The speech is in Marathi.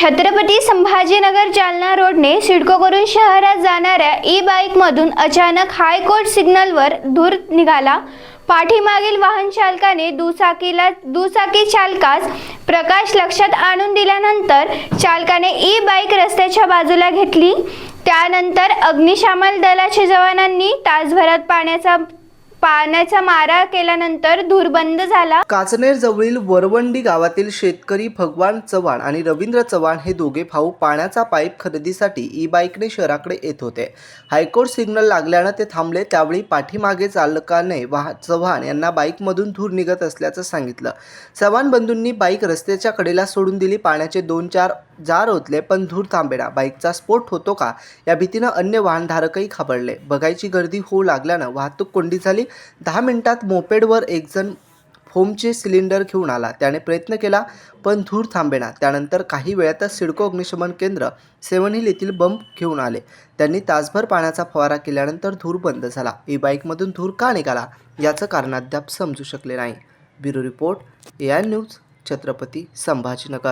छत्रपती संभाजीनगर जालना रोडने सिडकोवरून शहरात जाणाऱ्या ई बाईकमधून अचानक हायकोर्ट सिग्नलवर धूर निघाला. पाठीमागील वाहन चालकाने दुचाकीला दुचाकी चालकास प्रकाश लक्षात आणून दिल्यानंतर चालकाने ई बाईक रस्त्याच्या बाजूला घेतली. त्यानंतर अग्निशामक दलाच्या जवानांनी तासभरात पाण्याचा पाण्याचा मारा केल्यानंतर धूरबंद झाला. काचनेर जवळील वरवंडी गावातील शेतकरी भगवान चव्हाण आणि रवींद्र चव्हाण हे दोघे भाऊ पाण्याचा पाईप खरेदीसाठी ई बाईकने शहराकडे येत होते. हायकोर्ट सिग्नल लागल्यानं ते थांबले. त्यावेळी पाठीमागे चालकाने वाह चव्हाण यांना बाईकमधून धूर निघत असल्याचं सांगितलं. चव्हाण बंधूंनी बाईक रस्त्याच्या कडेला सोडून दिली. पाण्याचे दोन चार जार ओतले पण धूर थांबेना. बाईकचा स्फोट होतो का? या भीतीनं अन्य वाहनधारकही खबरले बघायची गर्दी होऊ लागल्यानं वाहतूक कोंडी झाली. दहा मिनिटात मोपेडवर एकजण होमचे फोमचे सिलेंडर घेऊन आला. त्याने प्रयत्न केला पण धूर थांबेना. त्यानंतर काही वेळातच सिडको अग्निशमन केंद्र सेवन हिल येथील बंब घेऊन आले. त्यांनी तासभर पाण्याचा फवारा केल्यानंतर धूर बंद झाला. ई बाईकमधून धूर का निघाला? याचं कारण अद्याप समजू शकले नाही. Bureau report A I news Chhatrapati Sambhajinagar.